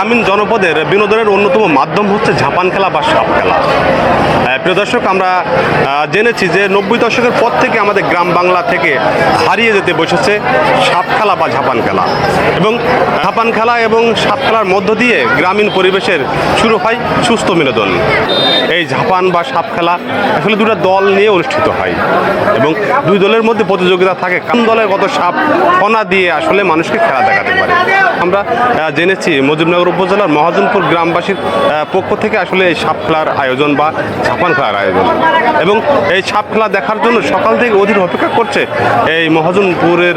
গ্রামীণ জনপদের বিনোদনের অন্যতম মাধ্যম হচ্ছে ঝাপান খেলা বা সাপ খেলা। প্রিয় দর্শক, আমরা জেনেছি যে নব্বই দশকের পর থেকে আমাদের গ্রাম বাংলা থেকে হারিয়ে যেতে বসেছে সাপ খেলা বা ঝাপান খেলা। এবং ঝাপান খেলা এবং সাপ খেলার মধ্য দিয়ে গ্রামীণ পরিবেশের শুরু হয় সুস্থ বিনোদন। এই ঝাপান বা সাপ খেলা আসলে দুটো দল নিয়ে অনুষ্ঠিত হয়। এবং দুই দলের মধ্যে প্রতিযোগিতা থাকে। কোন দলের কত সাপ ফনা দিয়ে আসলে মানুষকে খেলা দেখাতে পারে? আমরা জেনেছি মজিবনগর উপজেলার মহাজনপুর গ্রামবাসীর পক্ষ থেকে আসলে এই সাপ খেলার আয়োজন বা ঝাপান খেলার আয়োজন। এবং এই সাপ খেলা দেখার জন্য সকাল থেকে অধীর অপেক্ষা করছে এই মহাজনপুরের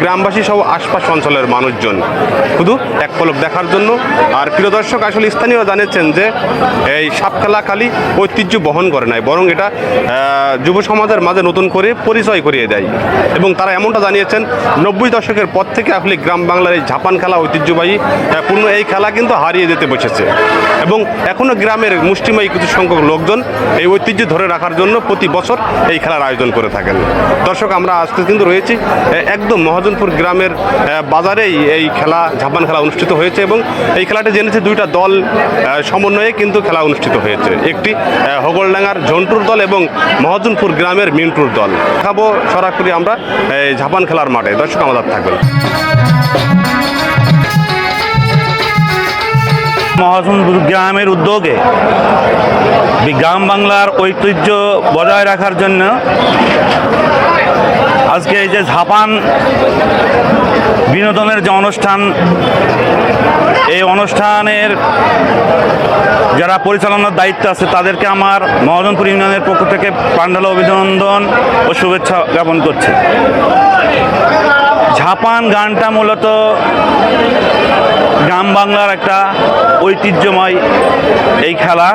গ্রামবাসী সহ আশপাশ অঞ্চলের মানুষজন। শুধু এক পলক দেখার জন্য। আর প্রিয় দর্শক, আসলে স্থানীয় জানিয়েছেন যে এই সাপ খেলা খালি ঐতিহ্য বহন করে নাই, বরং এটা যুব সমাজের মাঝে নতুন করে পরিচয় করিয়ে দেয়। এবং তারা এমনটা জানিয়েছেন, নব্বই দশকের পর থেকে আসলে গ্রাম বাংলার এই ঝাপান খেলা ঐতিহ্যবাহী পূর্ণ এই খেলা কিন্তু হারিয়ে যেতে বসেছে। এবং এখনও গ্রামের মুষ্টিময়ী কিছু সংখ্যক লোকজন এই ঐতিহ্য ধরে রাখার জন্য প্রতি বছর এই খেলার আয়োজন করে থাকেন। দর্শক, আমরা আজকে কিন্তু রয়েছি একদম মহাজনপুর গ্রামের বাজারেই এই খেলা ঝাপান খেলা অনুষ্ঠিত হয়েছে এবং এই খেলাটি জেনেছে দুইটা দল সমন্বয়ে কিন্তু খেলা অনুষ্ঠিত হয়েছে। একটি হগলডাঙ্গার ঝন্টুর দল এবং মহাজনপুর গ্রামের মিন্টুর দল। খাব সরাসরি আমরা এই ঝাপান খেলার মাঠে। দর্শক, আমাদের থাকবেন মহাজনপুর গ্রামের উদ্যোগে গ্রাম বাংলার ঐতিহ্য বজায় রাখার জন্য আজকে এই যে ঝাপান বিনোদনের যে অনুষ্ঠান, এই অনুষ্ঠানের যারা পরিচালনার দায়িত্ব আছে, তাদেরকে আমার মহাজনপুর ইউনিয়নের পক্ষ থেকে পান্ডাল অভিনন্দন ও শুভেচ্ছা জ্ঞাপন করছি। ঝাপান গানটা মূলত গ্রাম বাংলার একটা ঐতিহ্যময় এই খেলা।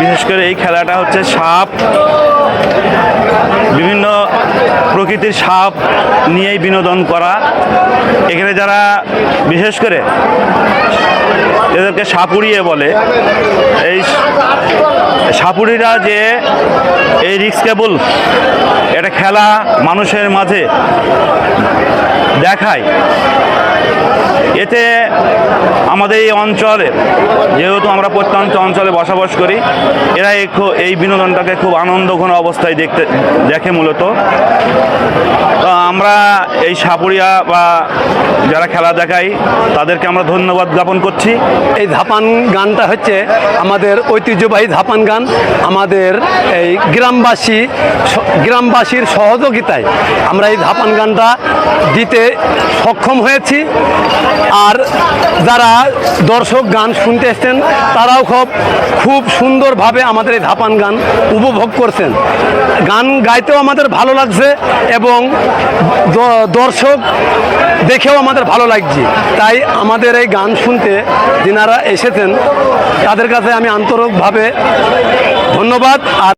বিশেষ করে এই খেলাটা হচ্ছে সাপ। বিভিন্ন প্রকৃতির সাপ নিয়েই বিনোদন করা। এখানে যারা বিশেষ করে এদেরকে সাপুড়িয়ে বলে, এই সাপুড়িরা যে এই রিক্স কেবল এটা খেলা মানুষের মাঝে দেখায় এতে আমাদের এই অঞ্চলে, যেহেতু আমরা প্রত্যন্ত অঞ্চলে বসবাস করি, এরা এই বিনোদনটাকে খুব আনন্দঘন অবস্থায় দেখতে, দেখে মূলত। তো আমরা এই সাপুরিয়া বা যারা খেলা দেখাই তাদেরকে আমরা ধন্যবাদ জ্ঞাপন করছি। এই ধাপান গানটা হচ্ছে আমাদের ঐতিহ্যবাহী ধাপান গান, আমাদের এই গ্রামবাসী গ্রামবাসীর সহযোগিতায় আমরা এই ধাপান গানটা দিতে সক্ষম হয়েছি। আর যারা দর্শক গান শুনতে এসছেন, তারাও খুব খুব সুন্দরভাবে আমাদের এই ধাপান গান উপভোগ করছেন। গান গাইতেও আমাদের ভালো লাগছে এবং দর্শক দেখেও আমাদের ভালো লাগছে। তাই আমাদের এই গান শুনতে যিনারা এসেছেন, তাদের কাছে আমি আন্তরিকভাবে ধন্যবাদ। আর